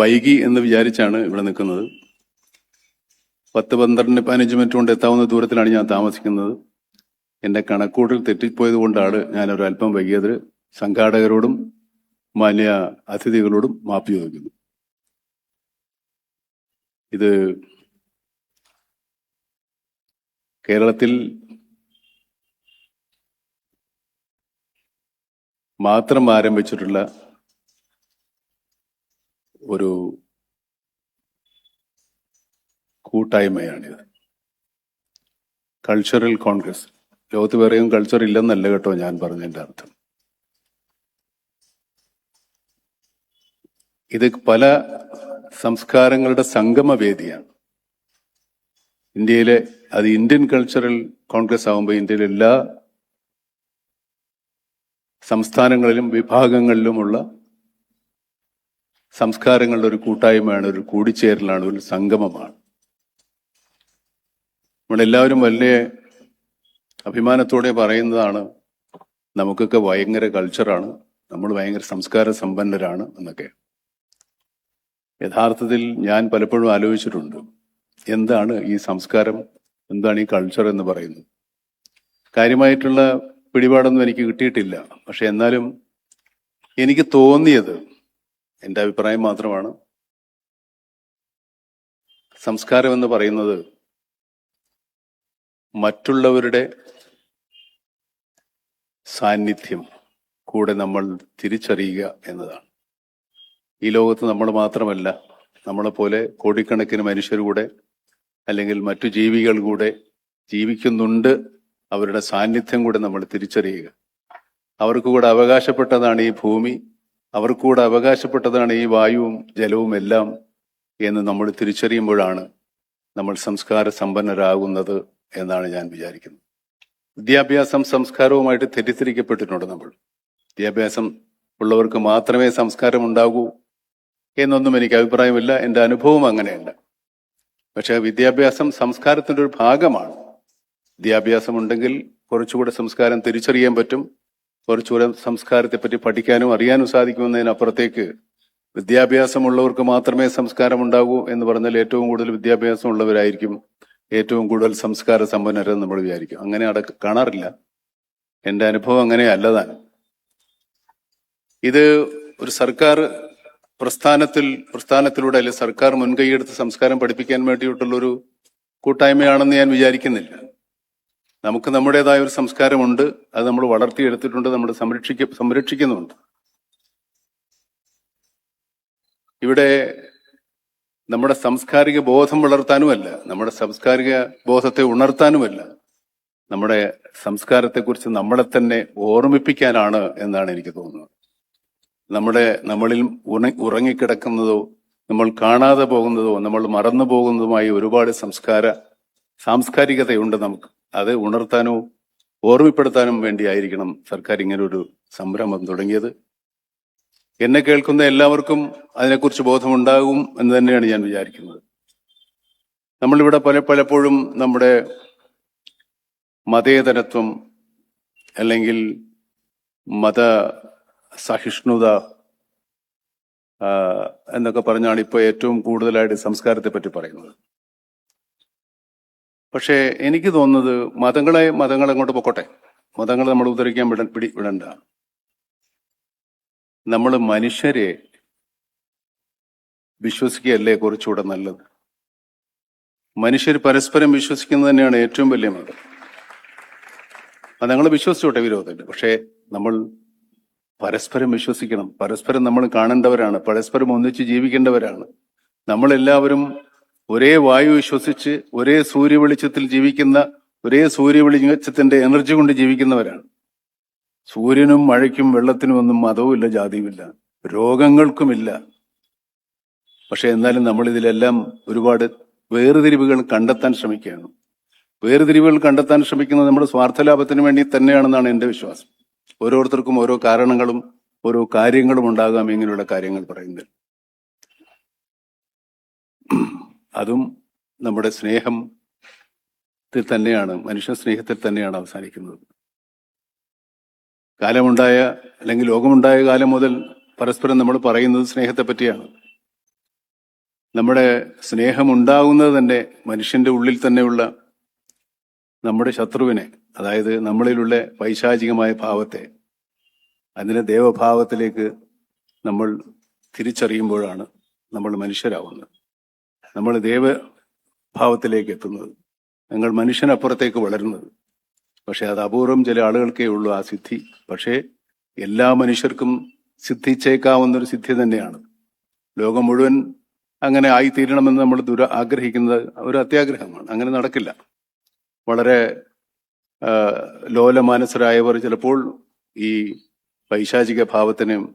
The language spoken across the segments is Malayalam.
വൈകി എന്ന് വിചാരിച്ചാണ് ഇവിടെ നിൽക്കുന്നത്. പത്ത് പന്ത്രണ്ട് പതിനഞ്ച് മിനിറ്റ് കൊണ്ട് എത്താവുന്ന ദൂരത്തിലാണ് ഞാൻ താമസിക്കുന്നത്. എന്റെ കണക്കൂട്ടിൽ തെറ്റിപ്പോയത് കൊണ്ടാണ് ഞാൻ ഒരു അല്പം വൈകിയത്. സംഘാടകരോടും മാന്യ അതിഥികളോടും മാപ്പ് ചോദിക്കുന്നു. ഇത് കേരളത്തിൽ മാത്രം ആരംഭിച്ചിട്ടുള്ള ഒരു കൂട്ടായ്മയാണിത്. കൾച്ചറൽ കോൺഗ്രസ് ലോകത്ത് വേറെയും കൾച്ചർ ഇല്ലെന്നല്ല കേട്ടോ ഞാൻ പറഞ്ഞതിന്റെ അർത്ഥം. ഇത് പല സംസ്കാരങ്ങളുടെ സംഗമവേദിയാണ്. ഇന്ത്യയിലെ അത് ഇന്ത്യൻ കൾച്ചറൽ കോൺഗ്രസ് ആകുമ്പോൾ ഇന്ത്യയിലെ എല്ലാ സംസ്ഥാനങ്ങളിലും വിഭാഗങ്ങളിലുമുള്ള സംസ്കാരങ്ങളുടെ ഒരു കൂട്ടായ്മയാണ് ഒരു കൂടിച്ചേരലാണ് ഒരു സംഗമമാണ്. നമ്മളെല്ലാവരും വലിയ അഭിമാനത്തോടെ പറയുന്നതാണ് നമുക്കൊക്കെ ഭയങ്കര കൾച്ചറാണ് നമ്മൾ ഭയങ്കര സംസ്കാര സമ്പന്നരാണ് എന്നൊക്കെ. യഥാർത്ഥത്തിൽ ഞാൻ പലപ്പോഴും ആലോചിച്ചിട്ടുണ്ട് എന്താണ് ഈ സംസ്കാരം എന്താണ് ഈ കൾച്ചർ എന്ന് പറയുന്നത്? കാര്യമായിട്ടുള്ള പിടിപാടൊന്നും എനിക്ക് കിട്ടിയിട്ടില്ല പക്ഷെ എന്നാലും എനിക്ക് തോന്നിയത് എന്റെ അഭിപ്രായം മാത്രമാണ്. സംസ്കാരം എന്ന് പറയുന്നത് മറ്റുള്ളവരുടെ സാന്നിധ്യം കൂടെ നമ്മൾ തിരിച്ചറിയുക എന്നതാണ്. ഈ ലോകത്ത് നമ്മൾ മാത്രമല്ല നമ്മളെപ്പോലെ കോടിക്കണക്കിന് മനുഷ്യർ കൂടെ അല്ലെങ്കിൽ മറ്റു ജീവികൾ കൂടെ ജീവിക്കുന്നുണ്ട്. അവരുടെ സാന്നിധ്യം കൂടെ നമ്മൾ തിരിച്ചറിയുക. അവർക്ക് കൂടെ അവകാശപ്പെട്ടതാണ് ഈ ഭൂമി. അവർക്ക് കൂടെ അവകാശപ്പെട്ടതാണ് ഈ വായുവും ജലവും എല്ലാം എന്ന് നമ്മൾ തിരിച്ചറിയുമ്പോഴാണ് നമ്മൾ സംസ്കാര സമ്പന്നരാകുന്നത് എന്നാണ് ഞാൻ വിചാരിക്കുന്നത് വിദ്യാഭ്യാസം സംസ്കാരവുമായിട്ട് തെറ്റിദ്ധരിക്കപ്പെട്ടിട്ടുണ്ട് നമ്മൾ. വിദ്യാഭ്യാസം ഉള്ളവർക്ക് മാത്രമേ സംസ്കാരം ഉണ്ടാകൂ എന്നൊന്നും എനിക്ക് അഭിപ്രായമില്ല. എന്റെ അനുഭവം അങ്ങനെയല്ല പക്ഷേ വിദ്യാഭ്യാസം സംസ്കാരത്തിന്റെ ഒരു ഭാഗമാണ്. വിദ്യാഭ്യാസം ഉണ്ടെങ്കിൽ കുറച്ചുകൂടെ സംസ്കാരം തിരിച്ചറിയാൻ പറ്റും. കുറച്ചുകൂടെ സംസ്കാരത്തെ പറ്റി പഠിക്കാനും അറിയാനും സാധിക്കുമെന്നതിനപ്പുറത്തേക്ക് വിദ്യാഭ്യാസമുള്ളവർക്ക് മാത്രമേ സംസ്കാരം ഉണ്ടാകൂ എന്ന് പറഞ്ഞാൽ ഏറ്റവും കൂടുതൽ വിദ്യാഭ്യാസം ഉള്ളവരായിരിക്കും ഏറ്റവും കൂടുതൽ സംസ്കാര സമ്പന്നരെന്ന് നമ്മൾ വിചാരിക്കും. അങ്ങനെ അട കാണാറില്ല. എന്റെ അനുഭവം അങ്ങനെ അല്ലതാൻ. ഇത് ഒരു സർക്കാർ പ്രസ്ഥാനത്തിൽ പ്രസ്ഥാനത്തിലൂടെ അല്ലെങ്കിൽ സർക്കാർ മുൻകൈയെടുത്ത് സംസ്കാരം പഠിപ്പിക്കാൻ വേണ്ടിയിട്ടുള്ളൊരു കൂട്ടായ്മയാണെന്ന് ഞാൻ വിചാരിക്കുന്നില്ല. നമുക്ക് നമ്മുടേതായ ഒരു സംസ്കാരമുണ്ട്. അത് നമ്മൾ വളർത്തിയെടുത്തിട്ടുണ്ട് നമ്മൾ സംരക്ഷിക്ക സംരക്ഷിക്കുന്നുണ്ട്. ഇവിടെ നമ്മുടെ സാംസ്കാരിക ബോധം വളർത്താനുമല്ല നമ്മുടെ സാംസ്കാരിക ബോധത്തെ ഉണർത്താനുമല്ല നമ്മുടെ സംസ്കാരത്തെക്കുറിച്ച് നമ്മളെ തന്നെ ഓർമ്മിപ്പിക്കാനാണ് എന്നാണ് എനിക്ക് തോന്നുന്നത്. നമ്മുടെ നമ്മളിൽ ഉറങ്ങിക്കിടക്കുന്നതോ നമ്മൾ കാണാതെ പോകുന്നതോ നമ്മൾ മറന്നു പോകുന്നതുമായ ഒരുപാട് സംസ്കാര സാംസ്കാരികതയുണ്ട് നമുക്ക്. അത് ഉണർത്താനോ ഓർമ്മപ്പെടുത്താനും വേണ്ടിയായിരിക്കണം സർക്കാർ ഇങ്ങനൊരു സംരംഭം തുടങ്ങിയത്. എന്നെ കേൾക്കുന്ന എല്ലാവർക്കും അതിനെക്കുറിച്ച് ബോധമുണ്ടാകും എന്ന് തന്നെയാണ് ഞാൻ വിചാരിക്കുന്നത്. നമ്മളിവിടെ പല പലപ്പോഴും നമ്മുടെ മതേതരത്വം അല്ലെങ്കിൽ മത സഹിഷ്ണുത എന്നൊക്കെ പറഞ്ഞാണ് ഇപ്പോൾ ഏറ്റവും കൂടുതലായിട്ട് സംസ്കാരത്തെ പറ്റി പറയുന്നത്. പക്ഷേ എനിക്ക് തോന്നുന്നത് മതങ്ങളെ മതങ്ങൾ അങ്ങോട്ട് പൊക്കോട്ടെ. മതങ്ങൾ നമ്മൾ ഉദ്ധരിക്കാൻ വിട പിടി വിടണ്ട. നമ്മൾ മനുഷ്യരെ വിശ്വസിക്കുകയല്ലേ കുറച്ചുകൂടെ നല്ലത്? മനുഷ്യർ പരസ്പരം വിശ്വസിക്കുന്നത് തന്നെയാണ് ഏറ്റവും വലിയ മതം. മതങ്ങൾ വിശ്വസിച്ചോട്ടെ വിരോധമില്ല പക്ഷേ നമ്മൾ പരസ്പരം വിശ്വസിക്കണം. പരസ്പരം നമ്മൾ കാണേണ്ടവരാണ്. പരസ്പരം ഒന്നിച്ച് ജീവിക്കേണ്ടവരാണ്. നമ്മളെല്ലാവരും ഒരേ വായു വിശ്വസിച്ച് ഒരേ സൂര്യവെളിച്ചത്തിൽ ജീവിക്കുന്ന ഒരേ സൂര്യവെളിച്ചത്തിന്റെ എനർജി കൊണ്ട് ജീവിക്കുന്നവരാണ്. സൂര്യനും മഴയ്ക്കും വെള്ളത്തിനും ഒന്നും മതവുമില്ല ജാതിയുമില്ല രോഗങ്ങൾക്കുമില്ല. പക്ഷെ എന്നാലും നമ്മൾ ഇതിലെല്ലാം ഒരുപാട് വേർതിരിവുകൾ കണ്ടെത്താൻ ശ്രമിക്കുകയാണ്. വേർതിരിവുകൾ കണ്ടെത്താൻ ശ്രമിക്കുന്നത് നമ്മുടെ സ്വാർത്ഥലാഭത്തിന് വേണ്ടി തന്നെയാണെന്നാണ് എന്റെ വിശ്വാസം. ഓരോരുത്തർക്കും ഓരോ കാരണങ്ങളും ഓരോ കാര്യങ്ങളും ഉണ്ടാകാം ഇങ്ങനെയുള്ള കാര്യങ്ങൾ പറയുന്നത്. അതും നമ്മുടെ സ്നേഹം സ്നേഹത്തിൽ തന്നെയാണ് മനുഷ്യ സ്നേഹത്തിൽ തന്നെയാണ് അവസാനിക്കുന്നത്. കാലമുണ്ടായ അല്ലെങ്കിൽ ലോകമുണ്ടായ കാലം മുതൽ പരസ്പരം നമ്മൾ പറയുന്നത് സ്നേഹത്തെ പറ്റിയാണ്. നമ്മുടെ സ്നേഹമുണ്ടാകുന്നത് തന്നെ മനുഷ്യന്റെ ഉള്ളിൽ തന്നെയുള്ള നമ്മുടെ ശത്രുവിനെ അതായത് നമ്മളിലുള്ള പൈശാചികമായ ഭാവത്തെ അതിനെ ദേവഭാവത്തിലേക്ക് നമ്മൾ തിരിച്ചറിയുമ്പോഴാണ് നമ്മൾ മനുഷ്യരാവുന്നത്. നമ്മൾ ദേവഭാവത്തിലേക്ക് എത്തുന്നത്. ഞങ്ങൾ മനുഷ്യനപ്പുറത്തേക്ക് വളരുന്നത്. പക്ഷെ അത് അപൂർവം ചില ആളുകൾക്കേ ഉള്ളൂ ആ സിദ്ധി. പക്ഷേ എല്ലാ മനുഷ്യർക്കും സിദ്ധിച്ചേക്കാവുന്ന ഒരു സിദ്ധി തന്നെയാണ്. ലോകം മുഴുവൻ അങ്ങനെ ആയിത്തീരണമെന്ന് നമ്മൾ ദുര ആഗ്രഹിക്കുന്നത് ഒരു അത്യാഗ്രഹമാണ്. അങ്ങനെ നടക്കില്ല. വളരെ ലോല ലോലമാനസരായവർ ചിലപ്പോൾ ഈ പൈശാചിക ഭാവത്തിന്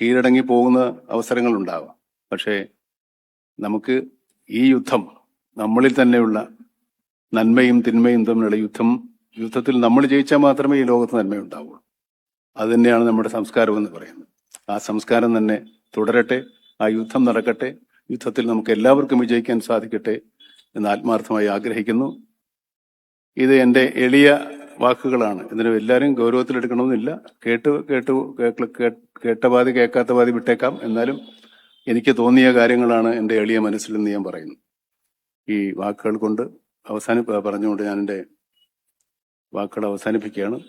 കീഴടങ്ങി പോകുന്ന അവസരങ്ങൾ ഉണ്ടാവാം പക്ഷേ നമുക്ക് ഈ യുദ്ധം നമ്മളിൽ തന്നെയുള്ള നന്മയും തിന്മയും തമ്മിലുള്ള യുദ്ധം യുദ്ധത്തിൽ നമ്മൾ ജയിച്ചാൽ മാത്രമേ ഈ ലോകത്ത് നന്മയുണ്ടാവുള്ളൂ. അത് തന്നെയാണ് നമ്മുടെ സംസ്കാരം എന്ന് പറയുന്നത്. ആ സംസ്കാരം തന്നെ തുടരട്ടെ ആ യുദ്ധം നടക്കട്ടെ യുദ്ധത്തിൽ നമുക്ക് എല്ലാവർക്കും വിജയിക്കാൻ സാധിക്കട്ടെ എന്ന് ആത്മാർത്ഥമായി ആഗ്രഹിക്കുന്നു. ഇത് എന്റെ എളിയ വാക്കുകളാണ്. ഇതിന് എല്ലാവരും ഗൗരവത്തിലെടുക്കണമെന്നില്ല. കേട്ട് കേട്ട് കേട്ട് പാതി കേൾക്കാത്ത പാതി വിട്ടേക്കാം. എന്നാലും എനിക്ക് തോന്നിയ കാര്യങ്ങളാണ് എന്റെ എളിയ മനസ്സിൽ നിന്ന് ഞാൻ പറയുന്നു. ഈ വാക്കുകൾ കൊണ്ട് അവസാനി പറഞ്ഞുകൊണ്ട് ഞാൻ എന്റെ വാക്കുകൾ അവസാനിപ്പിക്കുകയാണ്.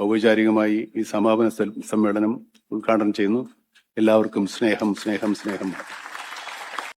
ഔപചാരികമായി ഈ സമാപന സമ്മേളനം ഉദ്ഘാടനം ചെയ്യുന്നു. എല്ലാവർക്കും സ്നേഹം സ്നേഹം സ്നേഹം.